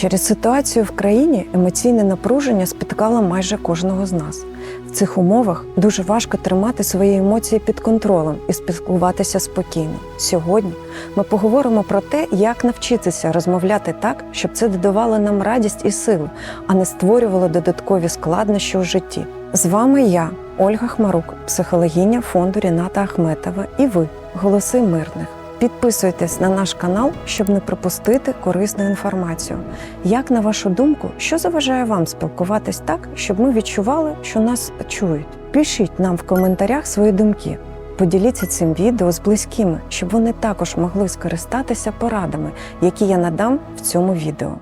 Через ситуацію в країні емоційне напруження спіткало майже кожного з нас. В цих умовах дуже важко тримати свої емоції під контролем і спілкуватися спокійно. Сьогодні ми поговоримо про те, як навчитися розмовляти так, щоб це додавало нам радість і сили, а не створювало додаткові складнощі у житті. З вами я, Ольга Хмарук, психологиня фонду Ріната Ахметова, і ви, голоси мирних. Підписуйтесь на наш канал, щоб не пропустити корисну інформацію. Як на вашу думку, що заважає вам спілкуватись так, щоб ми відчували, що нас чують? Пишіть нам в коментарях свої думки. Поділіться цим відео з близькими, щоб вони також могли скористатися порадами, які я надам в цьому відео.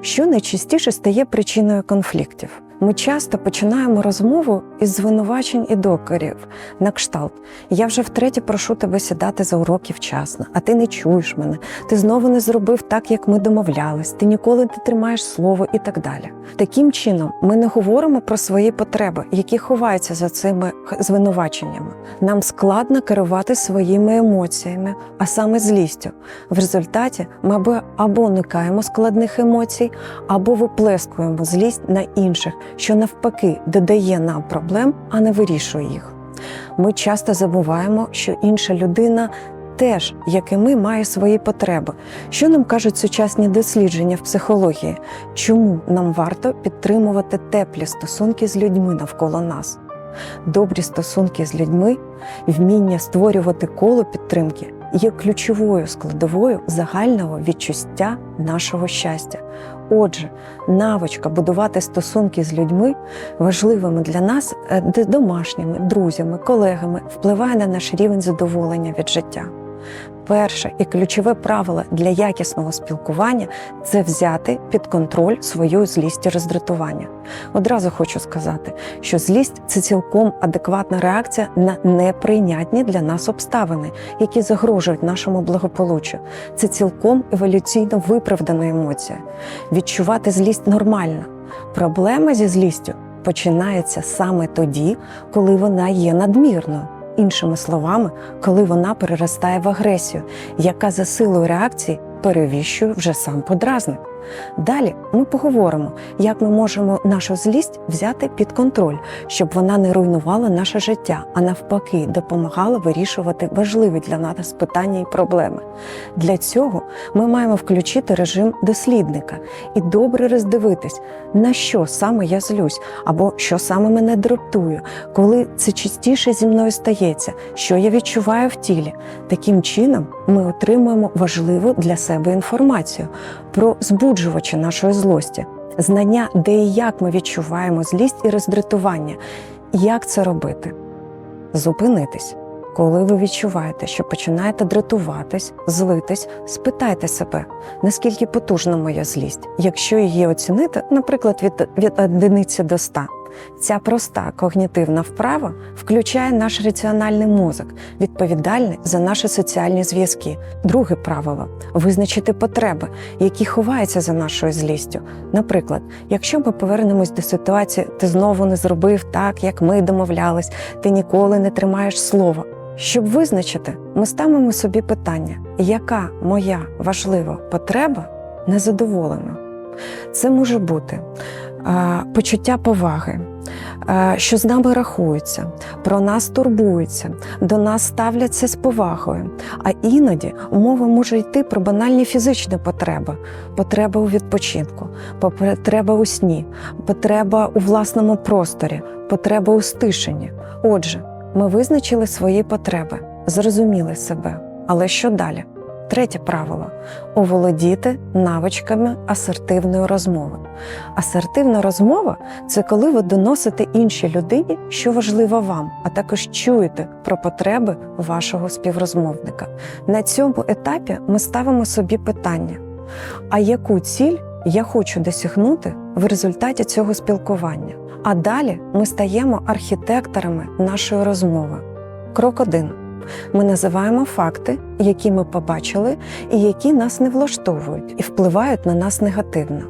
Що найчастіше стає причиною конфліктів? Ми часто починаємо розмову із звинувачень і докорів на кшталт. Я вже втретє прошу тебе сідати за уроки вчасно, а ти не чуєш мене. Ти знову не зробив так, як ми домовлялись, ти ніколи не тримаєш слово і так далі. Таким чином, ми не говоримо про свої потреби, які ховаються за цими звинуваченнями. Нам складно керувати своїми емоціями, а саме злістю. В результаті ми або, уникаємо складних емоцій, або виплескуємо злість на інших, що навпаки додає нам проблем, а не вирішує їх. Ми часто забуваємо, що інша людина теж, як і ми, має свої потреби. Що нам кажуть сучасні дослідження в психології? Чому нам варто підтримувати теплі стосунки з людьми навколо нас? Добрі стосунки з людьми, вміння створювати коло підтримки є ключовою складовою загального відчуття нашого щастя. Отже, навичка будувати стосунки з людьми важливими для нас е, домашніми, друзями, колегами впливає на наш рівень задоволення від життя. Перше і ключове правило для якісного спілкування це взяти під контроль свою злість і роздратування. Одразу хочу сказати, що злість це цілком адекватна реакція на неприйнятні для нас обставини, які загрожують нашому благополуччю. Це цілком еволюційно виправдана емоція. Відчувати злість нормально. Проблема зі злістю починається саме тоді, коли вона є надмірною. Іншими словами, коли вона переростає в агресію, яка за силою реакції перевіщує вже сам подразник. Далі ми поговоримо, як ми можемо нашу злість взяти під контроль, щоб вона не руйнувала наше життя, а навпаки, допомагала вирішувати важливі для нас питання і проблеми. Для цього ми маємо включити режим дослідника і добре роздивитись, на що саме я злюсь, або що саме мене дратує, коли це частіше зі мною стається, що я відчуваю в тілі. Таким чином ми отримуємо важливу для себе інформацію про збуджувачі нашої злості, знання, де і як ми відчуваємо злість і роздратування. Як це робити? Зупинитись. Коли ви відчуваєте, що починаєте дратуватись, злитись, спитайте себе, наскільки потужна моя злість, якщо її оцінити, наприклад, від, від одиниці до ста. Ця проста когнітивна вправа включає наш раціональний мозок, відповідальний за наші соціальні зв'язки. Друге правило визначити потреби, які ховаються за нашою злістю. Наприклад, якщо ми повернемось до ситуації, ти знову не зробив так, як ми домовлялись, ти ніколи не тримаєш слова. Щоб визначити, ми ставимо собі питання, яка моя важлива потреба незадоволена. Це може бути почуття поваги, що з нами рахуються, про нас турбуються, до нас ставляться з повагою. А іноді мова може йти про банальні фізичні потреби: потреба у відпочинку, потреба у сні, потреба у власному просторі, потреба у стишенні. Отже, ми визначили свої потреби, зрозуміли себе. Але що далі? Третє правило оволодіти навичками асертивної розмови. Асертивна розмова це коли ви доносите іншій людині, що важливо вам, а також чуєте про потреби вашого співрозмовника. На цьому етапі ми ставимо собі питання: а яку ціль я хочу досягнути в результаті цього спілкування? А далі ми стаємо архітекторами нашої розмови. Крок 1. Ми називаємо факти, які ми побачили і які нас не влаштовують і впливають на нас негативно.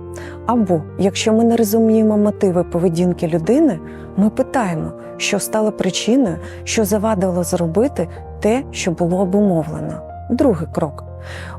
Або якщо ми не розуміємо мотиви поведінки людини, ми питаємо, що стало причиною, що завадило зробити те, що було обумовлено. Другий крок.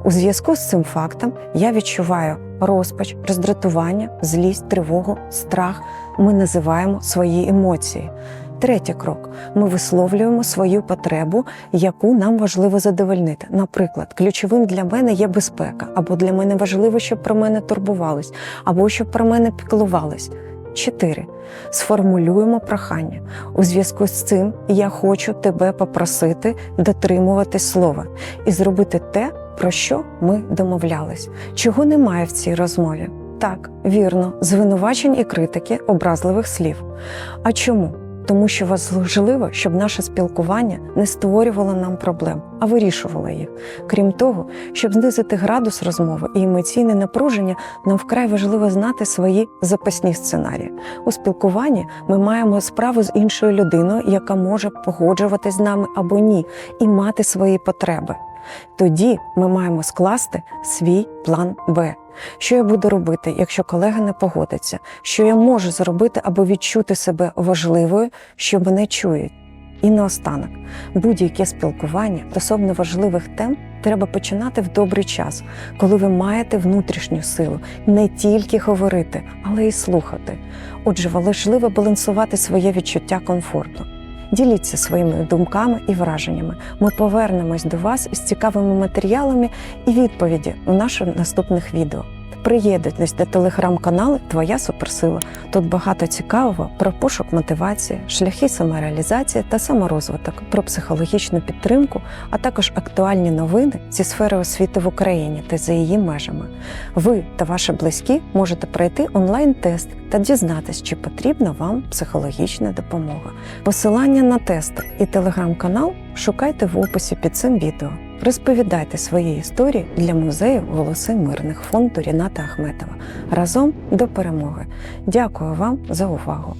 У зв'язку з цим фактом я відчуваю розпач, роздратування, злість, тривогу, страх. Ми називаємо свої емоції. Третій крок. Ми висловлюємо свою потребу, яку нам важливо задовольнити. Наприклад, ключовим для мене є безпека, або для мене важливо, щоб про мене турбувались, або щоб про мене піклувались. 4. Сформулюємо прохання. У зв'язку з цим я хочу тебе попросити дотримуватись слова і зробити те, про що ми домовлялись. Чого немає в цій розмові? Так, вірно, звинувачень і критики, образливих слів. А чому? Тому що важливо, щоб наше спілкування не створювало нам проблем, а вирішувало їх. Крім того, щоб знизити градус розмови і емоційне напруження, нам вкрай важливо знати свої запасні сценарії. У спілкуванні ми маємо справу з іншою людиною, яка може погоджуватись з нами або ні, і мати свої потреби. Тоді ми маємо скласти свій план Б. Що я буду робити, якщо колега не погодиться? Що я можу зробити, аби відчути себе важливою, що мене чують? І наостанок, будь-яке спілкування стосовно важливих тем треба починати в добрий час, коли ви маєте внутрішню силу не тільки говорити, але й слухати. Отже, важливо балансувати своє відчуття комфорту. Діліться своїми думками і враженнями. Ми повернемось до вас з цікавими матеріалами і відповіді у наших наступних відео. Приєднуйтесь до телеграм-каналу Твоя суперсила. Тут багато цікавого про пошук мотивації, шляхи самореалізації та саморозвиток, про психологічну підтримку, а також актуальні новини зі сфери освіти в Україні та за її межами. Ви та ваші близькі можете пройти онлайн-тест та дізнатись, чи потрібна вам психологічна допомога. Посилання на тести і телеграм-канал шукайте в описі під цим відео. Розповідайте свої історії для музею Голоси мирних фонду Ріната Ахметова. Разом до перемоги. Дякую вам за увагу!